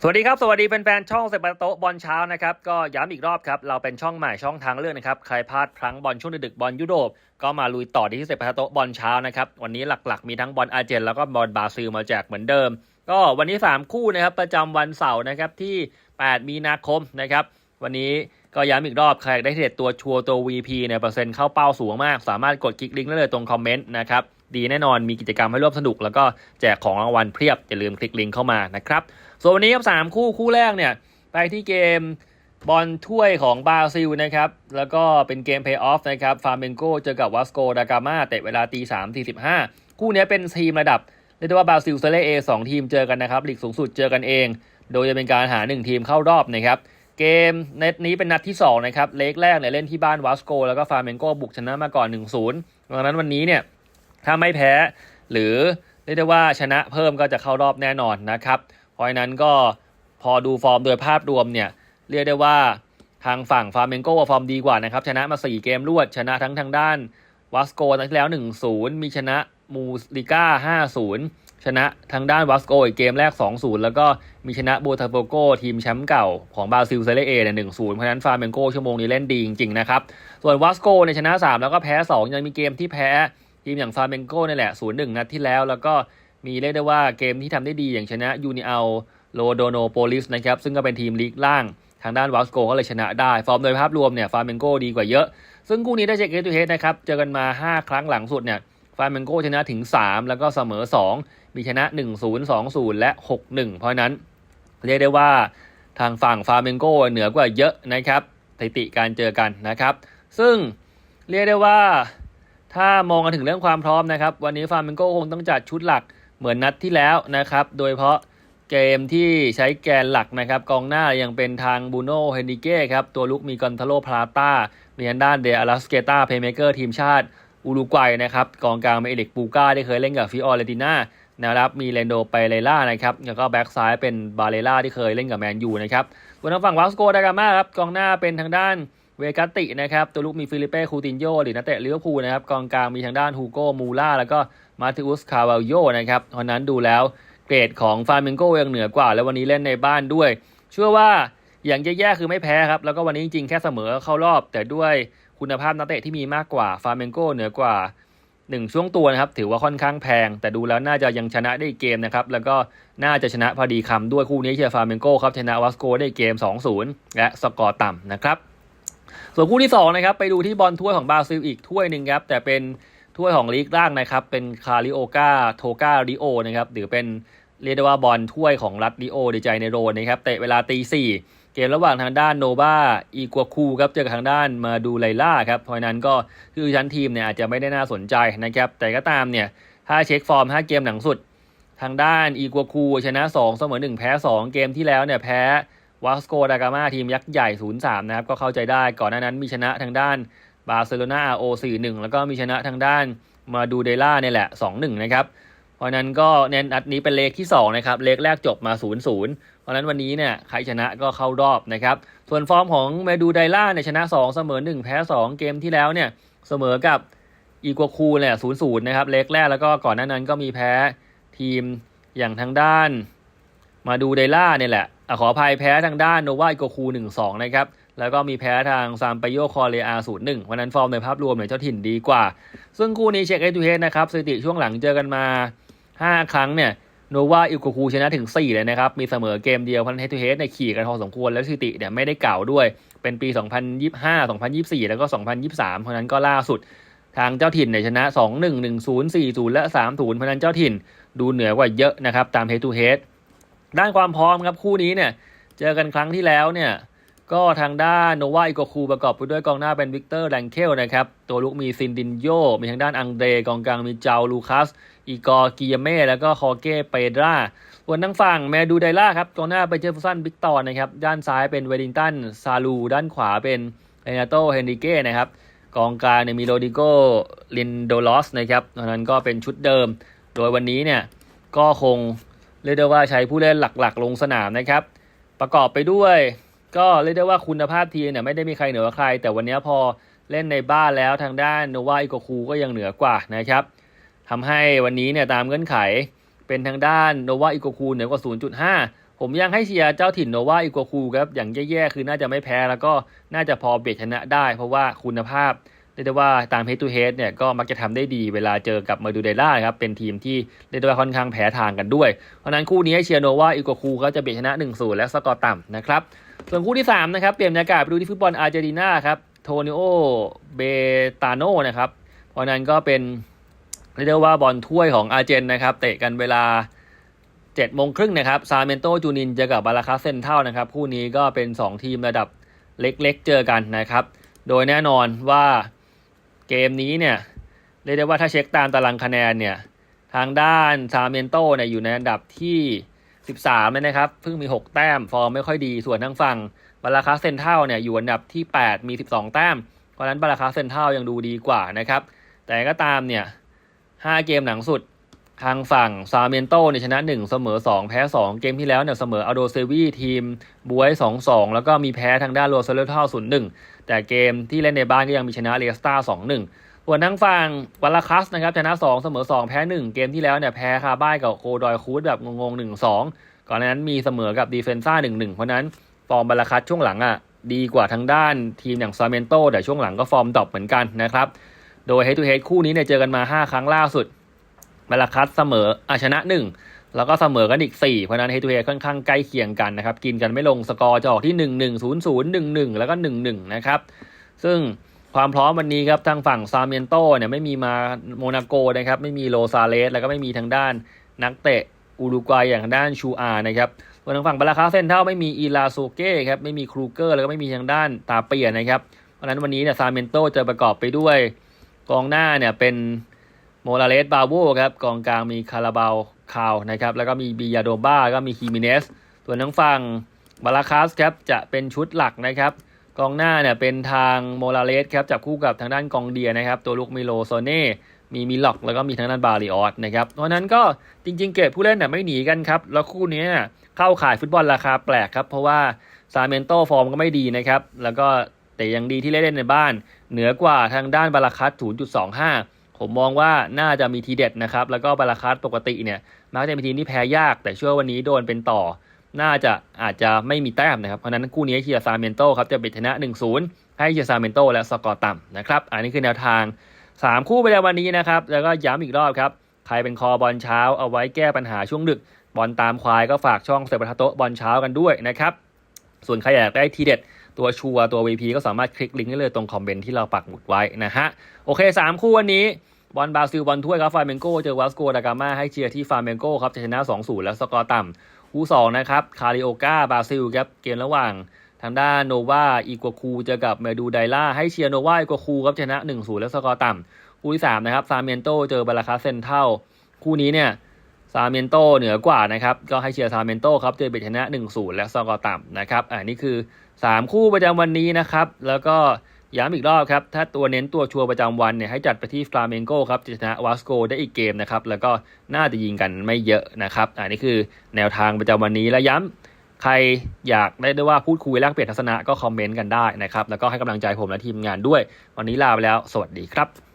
สวัสดีครับ สวัสดีแฟนๆช่องเซปาโตบอลเช้านะครับ ก็ย้ำอีกรอบครับ เราเป็นช่องใหม่ช่องทางเลือกนะครับ ใครพลาดพลั้งบอลช่วงดึกบอลยุโรปก็มาลุยต่อที่เซปาโตบอลเช้านะครับ วันนี้หลักๆ มีทั้งบอลอาร์เจนแล้วก็บอลบราซิลมาแจกเหมือนเดิม ก็วันนี้ 3 คู่นะครับ ประจำวันเสาร์นะครับที่ 8 มีนาคมนะครับ วันนี้ก็ย้ำอีกรอบใครได้เทรดตัวชัวร์ตัว VP เนี่ยเปอร์เซ็นต์เข้าเป้าสูงมาก สามารถกดคลิกลิงก์ได้เลยตรงคอมเมนต์นะครับ ดีแน่นอนมีกิจกรรมให้ร่วมสนุก แล้วก็แจกของรางวัลเพียบ อย่าลืมคลิกลิงก์เข้ามานะครับ ส่วนวันนี้ครับสามคู่คู่แรกเนี่ย ไปที่เกมบอลถ้วยของบราซิลนะครับ แล้วก็เป็นเกมเพย์ออฟนะครับฟาร์เมนโกเจอกับวัสโกดากามาเตะเวลาตีสามตีสิบห้าคู่นี้เป็นทีมระดับเรียกได้ว่าบราซิลเซเลเอสองทีมเจอกันนะครับลีกสูงสุดเจอกันเอง โดยจะเป็นการหา 1 ทีมเข้ารอบนะครับเกมเน็ตนี้เป็นนัดที่2นะครับเลกแรกเนี่ยเล่นที่บ้านวัสโก แล้วก็ฟาร์เมนโกบุกชนะมาก่อน 1-0ดังนั้นวันนี้เนี่ย ถ้าไม่แพ้หรือเรียกได้ว่าชนะเพิ่มก็จะเข้ารอบแน่นอนนะครับ เพราะฉะนั้นก็พอดูฟอร์มโดยภาพรวมเนี่ยเรียกได้ว่าทางฝั่งฟาร์เมนโกฟอร์มดีกว่านะครับ ชนะมา 4 เกมรวด ชนะทั้งทางด้านวัสโกนัดที่แล้ว 1-0 มีชนะมูลิก้า 5-0 ชนะทางด้านวัสโกอีกเกมแรก 2-0 แล้วก็มีชนะโบทาโฟโกทีมแชมป์เก่าของบราซิลเซเลเอเนี่ย1-0 เพราะฉะนั้นฟาร์เมนโกชั่วโมงนี้เล่นดีจริงๆนะครับ ส่วนวัสโกเนี่ยชนะ 3 แล้วก็แพ้ 2 ยังมีเกมที่แพ้ ทีมอย่างฟาร์เมนโกนี่แหละ0-1นัดที่แล้ว แล้วก็มีเรียกได้ว่าเกมที่ทำได้ดีอย่างชนะยูนิอัลโลโดโนโปลิสนะครับซึ่งก็เป็นทีมลีกล่างทางด้านวัสโกก็เลยชนะได้ ฟอร์มโดยภาพรวมเนี่ยฟาร์เมนโกดีกว่าเยอะ ซึ่งคู่นี้ได้เช็คเฮดทูเฮดนะครับเจอกันมา 5 ครั้งหลังสุดเนี่ยฟาร์เมนโกชนะถึง 3 แล้วก็เสมอ 2 มีชนะ 1-0 2-0 และ 6-1 เพราะนั้นเรียกได้ว่าทางฝั่งฟาร์เมนโกเหนือกว่าเยอะนะครับสถิติการเจอกันนะครับ ซึ่งเรียกได้ว่า ถ้ามองกันถึงเรื่องความพร้อมนะครับ วันนี้ฟาร์มิงโกคงต้องจัดชุดหลักเหมือนนัดที่แล้วนะครับ โดยเฉพาะเกมที่ใช้แกนหลักนะครับ กองหน้ายังเป็นทางบูโน่เฮนดิเก้ครับ ตัวลุกมีกอนทาโลพลาตามีทางด้านเดอารัสเกตาเพย์เมเกอร์ทีมชาติอุรุกวัยนะครับ กองกลางมีเอลิกปูก้าที่เคยเล่นกับฟิออเรติน่าแนวรับมีเลนโดไปเลล่านะครับ แล้วก็แบ็กซ้ายเป็นบาเลล่าที่เคยเล่นกับแมนยูนะครับส่วนทางฝั่งวัสโกดากามาครับ กองหน้าเป็นทางด้าน เวกาตินะครับตัวลูกมีฟิลิเป้คูตินโยหรือนักเตะลิเวอร์พูลนะครับกองกลางมีทางด้านฮูโกมูล่าแล้วก็มาติอุสคาวาโยนะครับเพราะนั้นดูแล้วเกรดของฟาร์มิงโกยังเหนือกว่า แล้ววันนี้เล่นในบ้านด้วย เชื่อว่าอย่างแย่ๆคือไม่แพ้ครับ แล้วก็วันนี้จริงๆแค่เสมอเข้ารอบ แต่ด้วยคุณภาพนักเตะที่มีมากกว่าฟาร์มิงโกเหนือกว่า1ช่วงตัวนะครับถือว่าค่อนข้างแพง แต่ดูแล้วน่าจะยังชนะได้เกมนะครับแล้วก็น่าจะชนะพอดีคำด้วยคู่นี้เชียร์ฟาร์มิงโกครับชนะวัสโกได้เกม 2-0 และสกอร์ต่ำนะครับ ส่วนคู่ที่2นะครับไปดูที่บอลถ้วยของบราซิลอีกถ้วยหนึ่งครับแต่เป็นถ้วยของลีกล่างนะครับเป็นคาริโอกาโทการิโอนะครับหรือเป็นเรียกได้ว่าบอลถ้วยของรัฐริโอเดใจในโรนะครับเตะเวลาตีสี่เกมระหว่างทางด้านโนบาอีกัวคูครับเจอกับทางด้านมาดูไลล่าครับเพราะนั้นก็คือชั้นทีมเนี่ยอาจจะไม่ได้น่าสนใจนะครับแต่ก็ตามเนี่ยถ้าเช็คฟอร์มถ้าเกมหลังสุด ทางด้านอีกัวคูชนะ 2 เสมอ 1 แพ้ 2 เกมที่แล้วเนี่ยแพ้ วาสโกดากามาทีมยักษ์ใหญ่ 0-3 นะครับ ก็เข้าใจได้ก่อนหน้านั้นมีชนะทางด้านบาร์เซโลนาโอ4-1 แล้วก็มีชนะทางด้านมาดูเดล่าเนี่ยแหละ 2-1 นะครับ เพราะนั้นก็เน้นนัดนี้เป็นเลขที่ 2 นะครับ เลขแรกจบมา 0-0 เพราะนั้นวันนี้เนี่ยใครชนะก็เข้ารอบนะครับ ส่วนฟอร์มของมาดูไดล่าเนี่ยชนะ 2 เสมอ 1 แพ้ 2 เกมที่แล้วเนี่ยเสมอกับอีกัวคูเนี่ย0-0 นะครับเลขแรกแล้วก็ก่อนหน้านั้นก็มีแพ้ทีมอย่างทางด้าน มาดูเดล่าเนี่ยแหละอขออภัยแพ้ทางด้านโนวาอิโกคูหนึ่งสองนะครับแล้วก็มีแพ้ทางซามปโยคอเรอาศูนย์หนึ่งวันนั้นฟอร์มในภาพรวมเนี่ยเจ้าถิ่นดีกว่า ซึ่งคู่นี้เช็คเอทูเฮดนะครับสถิติช่วงหลังเจอกันมา 5 ครั้งเนี่ยโนวาอิโกคูชนะถึง 4 เลยนะครับ มีเสมอเกมเดียวพันเฮดทูเฮดในขี่กันพอสมควรแล้วสถิติเนี่ยไม่ได้เก่าด้วยเป็นปี 2025 2024 แล้วก็ 2023 เพราะนั้นก็ล่าสุดทางเจ้าถิ่นเนี่ยชนะ 2 1 1 0 4 0 และ 3 0 เพราะนั้นเจ้าถิ่นดูเหนือกว่าเยอะนะครับตาม head to head ด้านความพร้อมครับคู่นี้เนี่ย เจอกันครั้งที่แล้วเนี่ย ก็ทางด้านโนวาอิโกคูประกอบไปด้วยกองหน้าเป็นวิกเตอร์แรงเคลนะครับ ตัวลุกมีซินดินโย มีทางด้านอังเดรกองกลางมีเจ้าลูคัส อีกอร์กิยเม่ แล้วก็คอเก้เปดราส่วนทางฝั่งแมดูไดล่าครับกองหน้าเป็นเจฟฟสันบิกตอนนะครับ ด้านซ้ายเป็นเวดิงตันซาลู ด้านขวาเป็นเรนาโตเฮนริเก้นะครับกองกลางเนี่ยมีโรดิโกลินโดลอสนะครับเพราะนั้นก็เป็นชุดเดิม โดยวันนี้เนี่ยก็คง เรียกได้ว่าใช้ผู้เล่นหลักๆ ลงสนามนะครับ ประกอบไปด้วย ก็เรียกได้ว่าคุณภาพทีมเนี่ยไม่ได้มีใครเหนือใคร แต่วันนี้พอเล่นในบ้านแล้วทางด้านโนวาอิโกคูก็ยังเหนือกว่านะครับทำให้วันนี้เนี่ยตามเงื่อนไขเป็นทางด้านโนวาอิโกคูเหนือกว่าผมยังให้เชียร์เจ้าถิ่นโนวาอีกัวคูครับอย่างแย่ๆ คือน่าจะไม่แพ้แล้วก็น่าจะพอเบียดชนะได้ เพราะว่าคุณภาพ เรียกได้ว่าตามเฮดทูเฮดเนี่ยก็มักจะทำได้ดีเวลาเจอกับมาดูเดล่าครับเป็นทีมที่เรียกได้ว่าค่อนข้างแพ้ทางกันด้วย เพราะนั้นคู่นี้เชียร์โนวาอีกัวคูเขาจะเบียดชนะ1-0และสกอร์ต่ำนะครับส่วนคู่ที่3นะครับเปลี่ยนบรรยากาศไปดูที่ฟุตบอลอาร์เจนตินาครับโทนิโอเบตาโนนะครับเพราะนั้นก็เป็นเรียกได้ว่าบอลถ้วยของอาร์เจนนะครับเตะกันเวลา7โมงครึ่งนะครับซาเมนโตจูนินเจอกับบาราคาเซนเท่านะครับคู่นี้ก็เป็น 2 ทีมระดับเล็กๆเจอกันนะครับ โดยแน่นอนว่า เกมนี้เนี่ยเรียกได้ว่าถ้าเช็คตามตารางคะแนนเนี่ยทางด้านซาเมนโตเนี่ยอยู่ในอันดับที่ 13เลยนะครับเพิ่งมี 6 แต้มฟอร์มไม่ค่อยดีส่วนทางฝั่งบาราคาเซนเท่าเนี่ยอยู่อันดับที่ 8 มี 12 แต้ม เพราะฉะนั้นบาราคาเซนเท่ายังดูดีกว่านะครับ แต่ก็ตามเนี่ย5เกมหลังสุด ทางฝั่งซาเมนโตเนี่ยชนะ 1 เสมอ 2 แพ้ 2 เกมที่แล้วเนี่ยเสมออาโดเซวีทีมบวย 2-2 แล้วก็มีแพ้ทางด้านโรเซเลเท่า0-1แต่เกมที่เล่นในบ้านก็ยังมีชนะเรียสตา2-1ส่วนทางฝั่งวาลาคัสนะครับชนะ 2 เสมอ 2 แพ้ 1 เกมที่แล้วเนี่ยแพ้คาบ้ายกับโคดอยคูดแบบงงๆ 1-2 ก่อนหน้านั้นมีเสมอกับดีเฟนซ่า1-1 เพราะนั้นฟอร์มบาลาคัสช่วงหลังอะดีกว่าทางด้านทีมอย่างซาเมนโตแต่ช่วงหลังก็ฟอร์มดรอปเหมือนกันนะครับโดย head to head คู่นี้เนี่ยเจอกันมา 5 ครั้งล่าสุด บาลาคัสเสมออาชนะ1แล้วก็เสมอกันอีก 4 เพราะนั้น head to head ค่อนข้างใกล้เคียงกันนะครับ กินกันไม่ลงสกอร์จะออกที่ 1 1 0 0 1 1 แล้วก็ 1 1 นะครับ ซึ่งความพร้อมวันนี้ครับทางฝั่งซาเมนโตเนี่ยไม่มีมาโมนาโกนะครับไม่มีโลซาเลสแล้วก็ไม่มีทางด้านนักเตะอุรุกวัยอย่างทางด้านชูอานะครับส่วนทางฝั่งบาลาคาเซนเท่าไม่มีอีลาโซเก้ครับไม่มีครูเกอร์แล้วก็ไม่มีทางด้านตาเปียนะครับเพราะนั้นวันนี้เนี่ยซาเมนโตจะประกอบไปด้วยกองหน้าเนี่ยเป็น โมราเลสบาโวครับกองกลางมีคาราบาวคาวนะครับแล้วก็มีบียาโดบ้าก็มีฮิมิเนสส่วนทางฝั่งบาลาคาสครับจะเป็นชุดหลักนะครับกองหน้าเนี่ยเป็นทางโมราเลสครับจับคู่กับทางด้านกองเดียนะครับตัวลูกมิโลโซเน่มีมิล็อกแล้วก็มีทางด้านบาริออสนะครับเพราะนั้นก็จริง ๆ เกรดผู้เล่นเนี่ยไม่หนีกันครับแล้วคู่นี้เนี่ยเข้าขายฟุตบอลราคาแปลกครับเพราะว่าซาเมนโตฟอร์มก็ไม่ดีนะครับแล้วก็แต่ยังดีที่เล่นในบ้าน เหนือกว่าทางด้านบาราคัส0.25 ผมมองว่าน่าจะมีทีเด็ดนะครับ แล้วก็บาราคัสปกติเนี่ยมักจะเป็นทีมที่แพ้ยาก แต่เชื่อวันนี้โดนเป็นต่อ น่าจะอาจจะไม่มีแต้มนะครับ เพราะนั้นคู่นี้เชียร์ซาเมนโตครับจะเป็นชนะ 1-0 ให้เชียร์ซาเมนโตและสกอร์ต่ำนะครับ อันนี้คือแนวทาง 3 คู่ไปแล้ววันนี้นะครับ แล้วก็ย้ำอีกรอบครับ ใครเป็นคอบอลเช้าเอาไว้แก้ปัญหาช่วงดึก บอลตามควายก็ฝากช่องเซปาโตบอลเช้ากันด้วยนะครับ ส่วนใครอยากได้ทีเด็ด ตัวชัวร์ตัว VP ก็สามารถคลิกลิงก์ได้เลยตรงคอมเมนต์ที่เราปักหมุดไว้นะฮะ โอเค 3 คู่วันนี้บอลบราซิลบอลถ้วยครับฟาเมนโกเจอวัสโกดากามาให้เชียร์ที่ฟาเมนโกครับจะชนะ 2-0 แล้วสกอร์ต่ำคู่2นะครับคาริโอกาบราซิลครับเกมระหว่างทางด้านโนวาอีกัวคูเจอกับเมดูไดล่าให้เชียร์โนวาอีกัวคูครับชนะ1-0 แล้วสกอร์ต่ำคู่ที่3นะครับซาเมนโตเจอบาราคาเซนเท่าคู่นี้เนี่ยซาเมนโตเหนือกว่านะครับก็ให้เชียร์ซาเมนโตครับเจอเบชนะ1-0 และสกอร์ต่ำนะครับอ่านี่คือ 3 คู่ประจำวันนี้นะครับ แล้วก็ย้ำอีกรอบครับ ถ้าตัวเน้นตัวชัวร์ประจำวันเนี่ยให้จัดไปที่ฟลาเมงโกครับจะชนะวาสโกได้อีกเกมนะครับ แล้วก็น่าจะยิงกันไม่เยอะนะครับอันนี้คือแนวทางประจำวันนี้และย้ำใครอยากได้ด้วยว่าพูดคุยแลกเปลี่ยนทัศนะก็คอมเมนต์กันได้นะครับ แล้วก็ให้กำลังใจผมและทีมงานด้วย วันนี้ลาไปแล้ว สวัสดีครับ